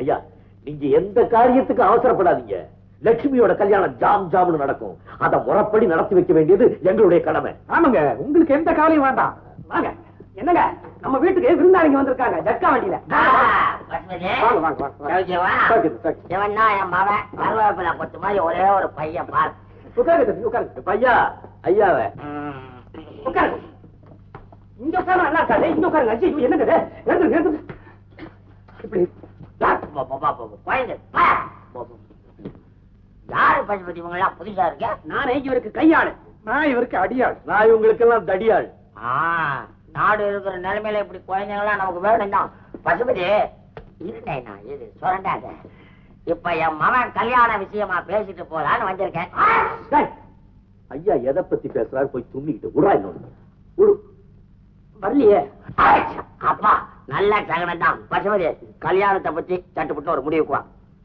ஐயா நீங்க எந்த காரியத்துக்கு அவசரப்படாதீங்க. லட்சுமியோட கல்யாணம் ஜாம் ஜாம்னு நடக்கும். அத முறைப்படி நடத்தி வைக்க வேண்டியது எங்களுடைய கடமை. ஆமாங்க உங்களுக்கு எந்த கவலையும் வேண்டாம். வாங்க என்னங்க? நம்ம வீட்டுக்கு விருந்தாளிங்க வந்திருக்காங்க. ஜட்கா வண்டியில. வாங்க, கொத்து மாதிரி ஒரே ஒரு பையன் பார். உட்காருங்க உட்காருங்க. ஐயா ஐயாவை. உட்காருங்க. இங்க உட்காரு நல்லா இருக்காது. இங்க உட்காருங்க. என்னங்க இப்படி யாரு பசுபதி? இவங்க எல்லாம் புதுசா இருக்க? நானே இவருக்கு கையாளு. நான் இவருக்கு அடியாள். நான் இவங்களுக்கெல்லாம் தடியாள். ஆ, நாடு இருக்கிற நிலைமையில இப்படி குழந்தைங்களாம் நமக்கு வேணும் தான் பசுபதி இருந்தேனா இது சுரண்டாத. இப்ப என் மகன் கல்யாண விஷயமா பேசிட்டு போலான்னு வந்திருக்கேன். ஐயா எதை பத்தி பேசுறாரு? போய் இன்னொன்னு. விடு வரலையே. ஆயிடுச்சு. அப்பா நல்ல சகனம் தான். பசுபதி கல்யாணத்தை பத்தி சட்டுப்பட்டு ஒரு முடிவுக்கு வா.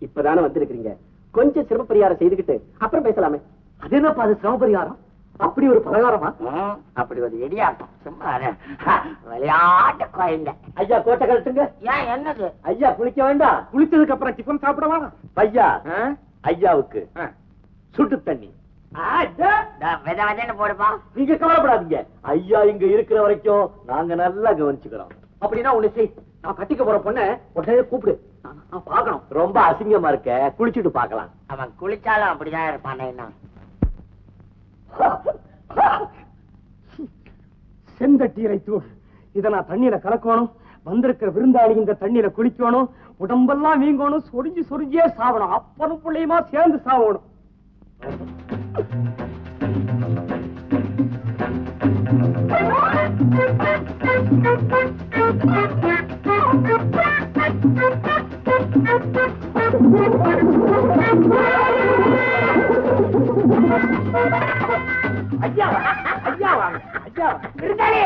இப்பதானே வந்திருக்கீங்க கொஞ்சம் சிரம பரிகாரம் செய்துக்கிட்டு அப்புறம் பேசலாமே. அது என்னப்பா அது சிரம பரிகாரம்? அப்படி ஒரு பலகாரமா? அப்படி ஒரு இடியாட்டம் சும்மா விளையாட்டு குழந்தை ஐயா கோட்டை கழட்டுங்க. ஏன் என்னது? ஐயா குளிக்க வேண்டாம் குளிச்சதுக்கு அப்புறம் டிஃபன் சாப்பிடவா ஐயா ஐயாவுக்கு. சுட்டு தண்ணி. வித விதன்னு போடுப்பா. நீங்க கவலைப்படாதீங்க. ஐயா இங்க இருக்கிற வரைக்கும் நாங்க நல்லா கவனிச்சுக்கிறோம். அப்படின்னா ஒண்ணு செய். நான் கட்டிக்க போற பொண்ண உடனே கூப்பிடு. நான் பார்க்கணும். ரொம்ப அசிங்கமா இருக்க. குளிச்சுட்டு பார்க்கலாம். அவன் குளிச்சாலும் அப்படிதான் இருப்பானே என்ன செந்தட்டீரை தூள். இத நான் தண்ணீர கலக்கணும். வந்திருக்கிற விருந்தாளி இந்த தண்ணீர குளிக்கணும். உடம்பெல்லாம் வீங்கணும். சொரிஞ்சு சொரிஞ்சே சாவணும். அப்பனும் பிள்ளையுமா சேர்ந்து சாவணும். ஐயா ஐயா வாங்க ஐயா விருந்தாளி!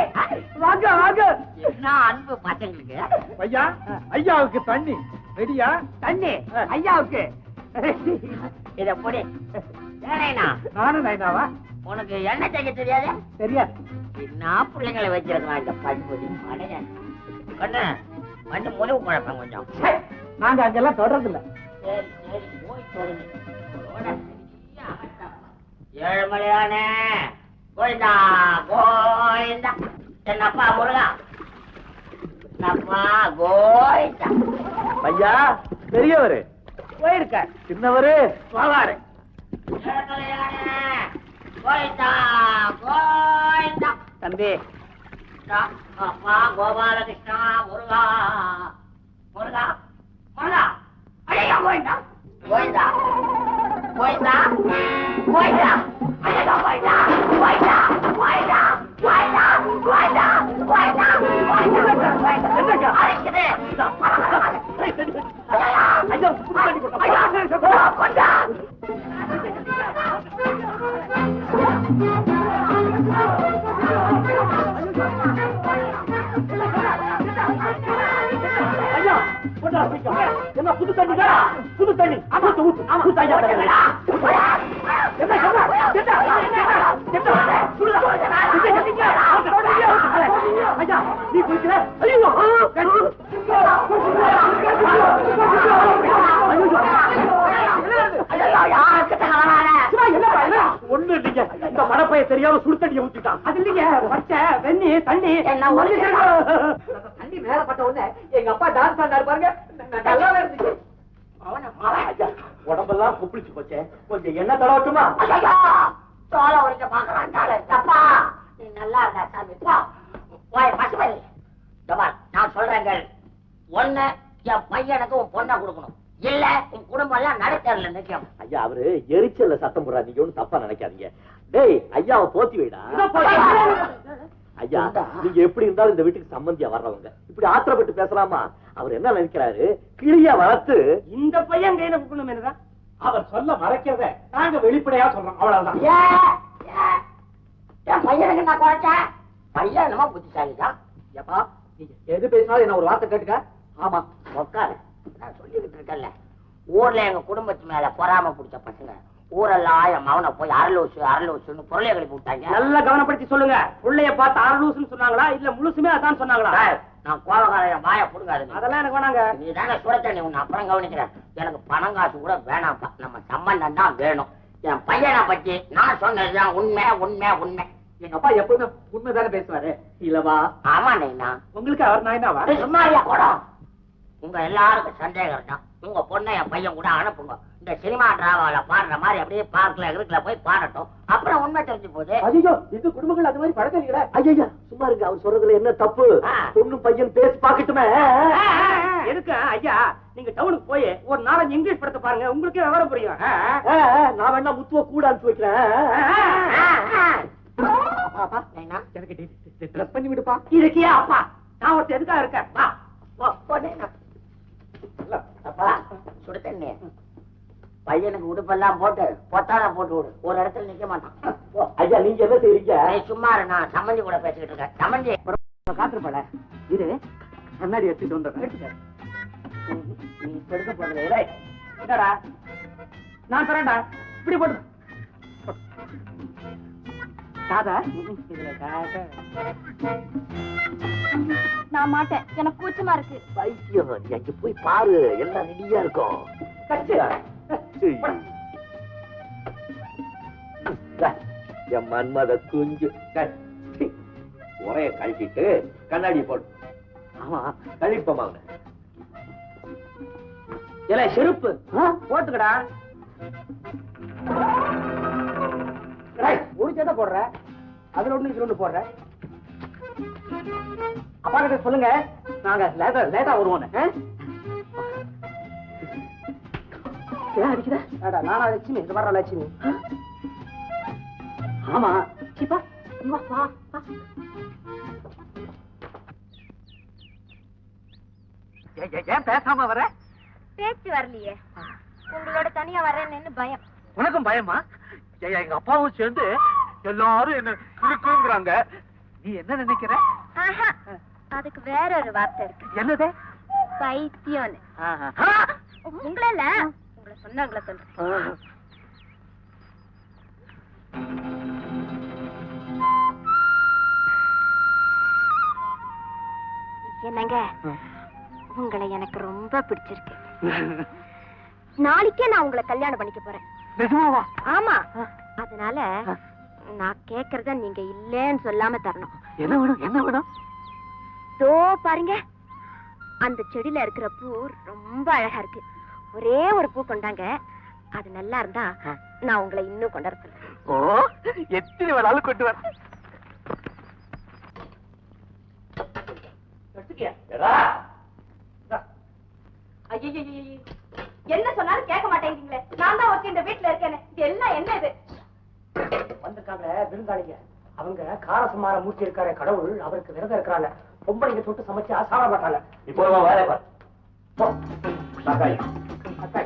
வாங்க வாங்க. என்ன அன்பு பசங்களுக்கு ஐயா ஐயாவுக்கு தண்ணி. ரெடியா? தண்ணி? ஐயாவுக்கு? இத பொடி. நானும் நைனாவா? உனக்கு எண்ணெய் தைக்க தெரியாது? தெரியாது. என்ன பிள்ளைங்களை வச்சிருக்கான் இந்த பண்புதி மடையன். கண்ணு வந்து முழுவு குழப்பம் கொஞ்சம். நாங்க அங்கெல்லாம் தொடர்றது இல்ல சரி சரி போய் ஆட்டம். ஏழுமலையானே கோயிந்தா கோயிந்தா என்னப்பா முருகா? என்னப்பா கோயிந்தா ஐயா பெரியவரு. போயிருக்க. சின்னவரு. வாவாரு ஏழுமலையானே கோயிந்தா கோயிந்தா தம்பி அப்பா கோபாலகிருஷ்ணா முருகா முருகா முருகா ஐயா கோயிந்தா கோயிந்தா கோயிந்தா கோயிந்தா ஐயா கோயிந்தா கோயிந்தா கோயிந்தா கோயிந்தா கோயிந்தா கோயிந்தா கோயிந்தா அழைக்குது ஐயா ஐயா கொண்டா என்ன புது தண்ணி. புது தண்ணி. ஊத்து, ஊத்து. ஊத்து, ஐயா, நீ குளிக்கிற? ஐயோ, யாருக்கு தகவலான ஒண்ணு இல்லைங்க. இந்த மடப்பைய தெரியாம சுடு தண்ணியை ஊத்திட்டான். அது இல்லைங்க. பச்சை வெண்ணி தண்ணி. என்ன தண்ணி. மேல பட்ட உடனே எங்க அப்பா டான்ஸ் ஆண்டாரு பாருங்க நல்லாவே இருந்துச்சு ஐயா, குப்பிளிச்சு போச்சே. கொஞ்சம் எண்ணெய் தடவட்டுமா? ஐயா தோலை உரிக்க பாக்குறான் தாள தப்பா நீ நல்லா இருந்தா சாமி போ. போய் பசுமதி ஜபால் நான் சொல்றேங்க ஒண்ணு என் பையனுக்கு உன் பொண்ணை கொடுக்கணும். இல்ல உன் குடும்பம் எல்லாம் ஐயா அவரு எரிச்சல்ல சத்தம் போடுறா நீங்க ஒண்ணும் தப்பா நினைக்காதீங்க. டேய் ஐயாவை போத்தி வைடா. ஐயா நீங்க எப்படி இருந்தாலும் இந்த வீட்டுக்கு சம்பந்தியா வர்றவங்க. இப்படி ஆத்திரப்பட்டு பேசலாமா? அவர் என்ன நினைக்கிறாரு? கிளிய வளர்த்து இந்த பையன் கையில குக்கணும் என்னதான் அவர் சொல்ல மறைக்கிறத நாங்க வெளிப்படையா சொல்றோம். அவ்வளவுதான். என் பையனுக்கு நான் குறைச்சேன் பையன் என்னமோ புத்திசாலிதான். ஏப்பா நீங்க எது பேசினாலும் என்ன ஒரு வார்த்தை கேட்டுக்க? ஆமா உட்காரு நான் சொல்லிக்கிட்டு இருக்கேன்ல. ஊர்ல எங்க குடும்பத்து மேல பொறாம பிடிச்ச பசங்க ஊரெல்லாம் என் மவனை போய் அரலூசு அரலூசுன்னு பொருளை கிளப்பி விட்டாங்க. நல்லா கவனப்படுத்தி சொல்லுங்க. புள்ளைய பார்த்து ஆறு லூசுன்னு சொன்னாங்களா? இல்ல முழுசுமே அதான் சொன்னாங்களா? நான் கோவக்கார வாய புடுங்காது. அதெல்லாம் எனக்கு வேணாங்க. நீ தானே சுட தண்ணி உன்னை அப்புறம் கவனிக்கிறேன் எனக்கு பணம் காசு கூட வேணாம்ப்பா. நம்ம சம்பந்தம் தான் வேணும். என் பையனை பத்தி நான் சொன்னதுதான் உண்மை உண்மை உண்மை. எங்க அப்பா எப்பவுமே உண்மைதானே பேசுவாரு. இல்லவா ஆமா நைனா. உங்களுக்கு அவர் நாயினாவா சும்மாரியா கூட உங்க எல்லாருக்கும் சந்தேகம் தான் உங்க பொண்ணை என் பையன் கூட அனுப்புங்க. இந்த சினிமா டிராமாவில பாடுற மாதிரி அப்படியே பார்க்கல இருக்குல போய் பாடட்டும். அப்புறம் உண்மை தெரிஞ்சு போகுது. ஐயோ இது குடும்பங்கள் அது மாதிரி இல்லையா. ஐயா சும்மா இருங்க அவர் சொல்றதுல என்ன தப்பு. பொண்ணு பையன் பேசி பாக்கட்டுமே எதுக்கு ஐயா? நீங்க டவுனுக்கு போய் ஒரு நாலஞ்சு இங்கிலீஷ் படத்தை பாருங்க உங்களுக்கே விவரம் புரியும். நான் வேணா முத்துவ கூட அனுப்பிச்சு வைக்கிறேன். எனக்கு ட்ரெஸ் பண்ணி விடுப்பா. இருக்கியா அப்பா? நான் ஒருத்தர் எதுக்காக இருக்கேன்? வா. அப்பா. சுடு தண்ணி பையனுக்கு உடுப்பெல்லாம் போட்டு பொத்தான போட்டு விடு. ஒரு இடத்துல நிக்க மாட்டான். போ. ஐயா நீங்க என்ன செய்றீங்க? சும்மா இரு, நான் சம்மந்தி கூட பேசிக்கிட்டு இருக்கேன். சம்மந்தி. காத்திருப்பல இரு. கண்ணாடி எடுத்துட்டு வந்துடுறேன். நீ எடுக்க போறது. என்னடா? நான் தரேன்டா. இப்படி போட்டு இதுல காசு. நான் மாட்டேன். எனக்கு கூச்சமா இருக்கு. பைத்தியம். போய் பாரு. எல்லாம் ரெடியா இருக்கும். கச்சு. என் மன்மத குஞ்சு. உரைய கழிச்சிட்டு கண்ணாடி போடு. ஆமா கழிப்போமாங்க இல்ல செருப்பு. போட்டுக்கடா. முடிச்சத போடுற. அதுல ஒண்ணு இதுல ஒண்ணு போடுற. அப்பா கிட்ட சொல்லுங்க. நாங்க லேட்டா லேட்டா வருவோம் ஏன் அடிக்கிற ஏடா நானா லட்சுமி? இது வர்ற லட்சுமி. ஆமா. சிப்பா நீ வா வா வா. ஏன் பேசாம வர? பேச்சு வரலையே. உங்களோட தனியா வரேன்னு பயம்? உனக்கும் பயமா? ஏய்யா, எங்க அப்பாவும் சேர்ந்து எல்லாரும் என்ன இருக்குங்கிறாங்க நீ என்ன நினைக்கிற? அதுக்கு வேற ஒரு வார்த்தை இருக்கு. என்னது? இல்ல. உங்களை சொன்னாங்களே சொல்றேன் என்னங்க? உங்களை எனக்கு ரொம்ப பிடிச்சிருக்கு. நாளைக்கே நான் உங்களை கல்யாணம் பண்ணிக்க போறேன். ஆமா. அதனால நான் கேக்குறத நீங்க இல்லேன்னு சொல்லாம தரணும். என்ன வேணும்? என்ன வேணும்? தோ பாருங்க. அந்த செடியில இருக்கிற பூ ரொம்ப அழகா இருக்கு. ஒரே ஒரு பூ கொண்டாங்க. அது நல்லா இருந்தா நான் உங்களை இன்னும் கொண்டாட சொல்றேன். ஓ எத்தனை வேணாலும் கொண்டு வர என்ன சொன்னாலும் கேட்க மாட்டேங்கிறீங்களே நான் தான் இந்த. வீட்டுல இருக்கேன் இது எல்லாம் என்ன இது வந்திருக்காங்க விருந்தாளிங்க அவங்க காரசமார மூர்த்தி இருக்காரு கடவுள் அவருக்கு விரதம் இருக்கிறாங்க பொம்பளைங்க தொட்டு சமைச்சு சாப்பிட மாட்டாங்க இப்போ வேலை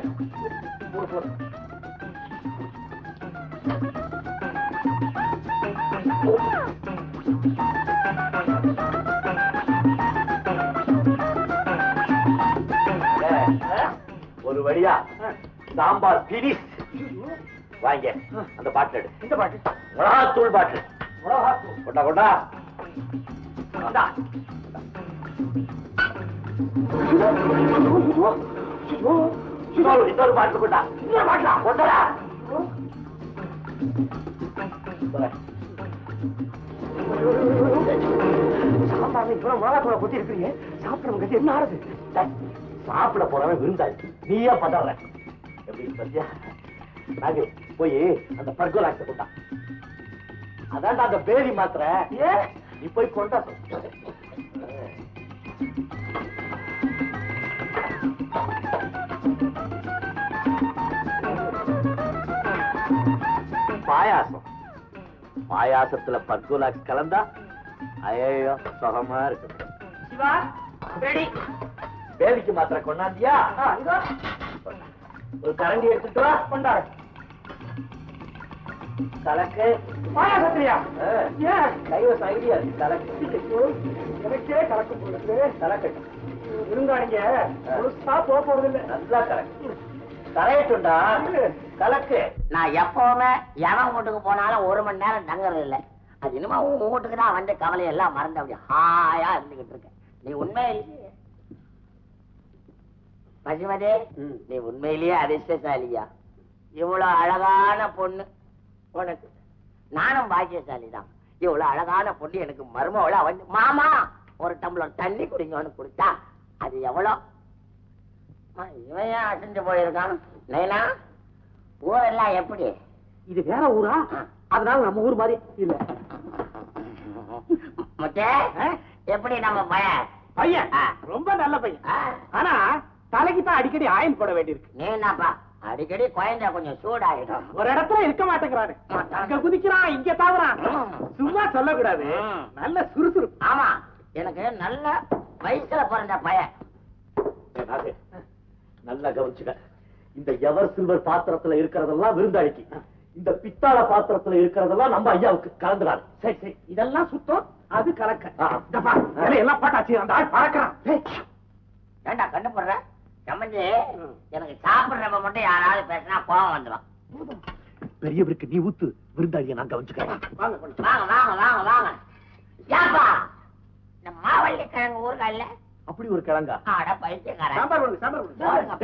ஒரு வழியா? சாம்பார் பினிஷ் வாங்க அந்த பாட்டில் எடு. இந்த பாட்டு? மிளகாத்தூள் பாட்டில். மிளகாத்தூள். கொண்டா கொண்டா. இந்தா. இன்னொரு இன்னொரு பாட்டில் கொண்டா இன்னொரு பாட்டிலா கொண்டா சாம்பார்ல இவ்வளவு மிளகாத்தூளை கொட்டி இருக்கிறீங்க. சாப்பிடுறவங்க என்ன ஆறுது? சாப்பிட போறவன் விருந்தாள் நீயே பதற. எப்படி பத்தியா? நாகு போய் அந்த பர்கோலாக்ஸ கொண்டா அதான்டா அந்த பேதி மாத்திர. நீ போய் கொண்டா பாயாசம். பாயாசத்துல பர்கோலாக்ஸ் கலந்தா ஐயோ சுகமா இருக்கு. சிவா ரெடி மாத்திர கொண்டாந்தியா? ஒரு கரண்டி எடுத்துட்டு வா. கொண்டாடு. கலக்கு பாயாசத்திரியா கைவசம் ஐடியா கலக்கு எனக்கே கலக்கும் பொழுது கலக்கட்டும் விருந்தாளிங்க முழுசா போக போறது இல்ல நல்லா கலக்கு. கரையட்டும்டா கலக்கு. நான் எப்பவுமே எவன் வீட்டுக்கு போனாலும் ஒரு மணி நேரம் தங்குறது இல்ல. அது இனிமே உன் வீட்டுக்கு தான் வந்து கவலை எல்லாம் மறந்து அப்படி ஹாயா இருந்துகிட்டு இருக்கேன் நீ உண்மையிலேயே பசுமதே நீ உண்மையிலேயே அதிர்ஷ்டசாலியா? இவ்வளவு அழகான பொண்ணு உனக்கு. நானும் பாக்கியசாலி தான் இவ்வளவு அழகான பொண்ணு எனக்கு மருமவளா வந்து மாமா ஒரு டம்ளர் தண்ணி குடிங்கன்னு கொடுத்தா அது எவ்வளோ அம்மா, இவன் ஏன் அசைஞ்சு போயிருக்கான்? நைனா ஊரெல்லாம் எப்படி? இது வேற ஊரா? அதனால நம்ம ஊர் மாதிரி இல்ல. முத்தே எப்படி நம்ம பையன்? பையன். ரொம்ப நல்ல பையன். ஆனா தலைக்கு தான் அடிக்கடி ஆயில் போட வேண்டியிருக்கு. நீ என்னப்பா? அடிக்கடி குழந்தை கொஞ்சம் சூடாயிடும். ஒரு இடத்துல இருக்க மாட்டேங்கிறாரு. அங்க குதிக்கிறான் இங்க தாவறான். சும்மா சொல்லக்கூடாது. நல்ல சுறுசுறுப்பு. ஆமா எனக்கு நல்ல வயசுல பிறந்த பையன். நல்லா கவனிச்சுக்க. இந்த எவர் சில்வர் பாத்திரத்துல இருக்கிறதெல்லாம் விருந்தாளிக்கு. இந்த பித்தாள பாத்திரத்துல இருக்கிறதெல்லாம் நம்ம ஐயாவுக்கு கலந்துடாது. சரி சரி. இதெல்லாம் சுத்தம் அது கலக்க. இலையெல்லாம் போட்டாச்சு அந்த ஆள் பறக்கிறான். ஏண்டா கண்டு போடுற? சம்மந்தி எனக்கு சாப்பிடுறப்ப மட்டும் யாராவது பேசினா கோவம் வந்துடும் பெரியவருக்கு நீ ஊத்து விருந்தாளியை நான் கவனிச்சுக்கிறேன். வாங்க. வாங்க வாங்க வாங்க வாங்க. ஏப்பா இந்த மாவள்ளி கிழங்கு ஊர்ல அப்படி ஒரு கிழங்கா? பைத்தியக்காரன். சாம்பார் கொடுங்க கொடுங்க.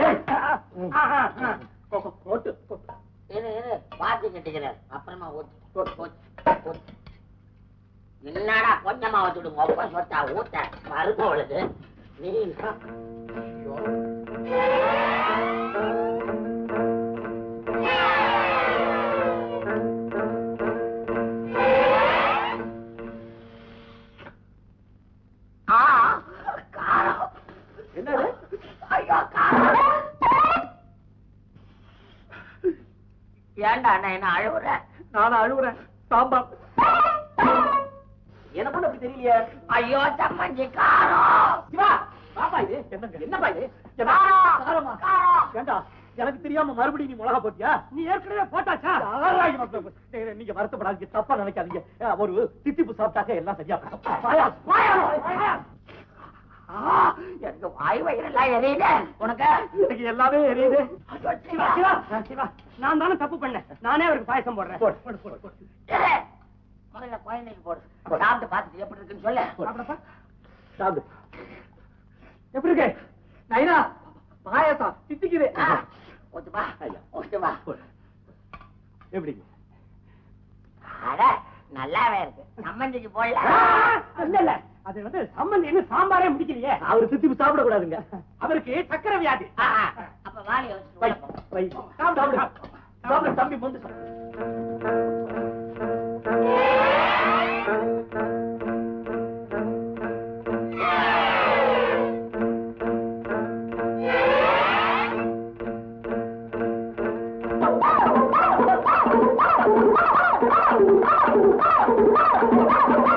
போட்டு போட்டு. இரு இரு. அப்புறமா ஊத்து, ஊத்து. என்னடா கொஞ்சமா ஊத்துடு மொப்ப சொத்தா ஊத்த. மறுபவளுக்கு நீ ஏன்டா அண்ணா என்ன அழுவுற? நானும் அழுகுறேன் சாம்பார். என்ன பண்ண அப்படி தெரியலையே? ஐயோ சம்மஞ்சி காரம் சிவா பாப்பா இது. என்னங்க? என்னப்பா இது? என்ன? காரம். காரமா? காரம். ஏண்டா எனக்கு தெரியாம மறுபடியும் நீ மிளகா போட்டியா? நீ ஏற்கனவே போட்டாச்சா? நீங்க வருத்தப்படாதீங்க தப்பா நினைக்காதீங்க. ஒரு தித்திப்பு சாப்பிட்டாக்க எல்லாம் சரியா போயிடும். வாயா, வாயா, வாயா. ஆ, எனக்கு வாய் வயிறெல்லாம் எரியுது. உனக்கு? எனக்கு எல்லாமே எரியுது. நான் தானே தப்பு பண்ணேன். நானே அவருக்கு பாயசம் போடுறேன். முதல்ல குழந்தைக்கு போடு. சாப்பிட்டு பார்த்துட்டு எப்படி இருக்குன்னு சொல்லு. சாப்பிடு. எப்படி இருக்கு? நைனா பாயசம் ஊத்துப்பா ஐயா. ஊத்துப்பா. எப்படி அட நல்லாவே இருக்கு. சம்மந்திக்கு போடல. இல்ல இல்ல. அது வந்து சம்பந்தி இன்னும் சாம்பாரே முடிக்கலையே அவர் தித்திப்பு சாப்பிட கூடாதுங்க அவருக்கு சக்கரை வியாதி. அப்ப வாலிய வச்சு வை, உள்ள போ. வை. சாப்பிடு தம்பி வந்து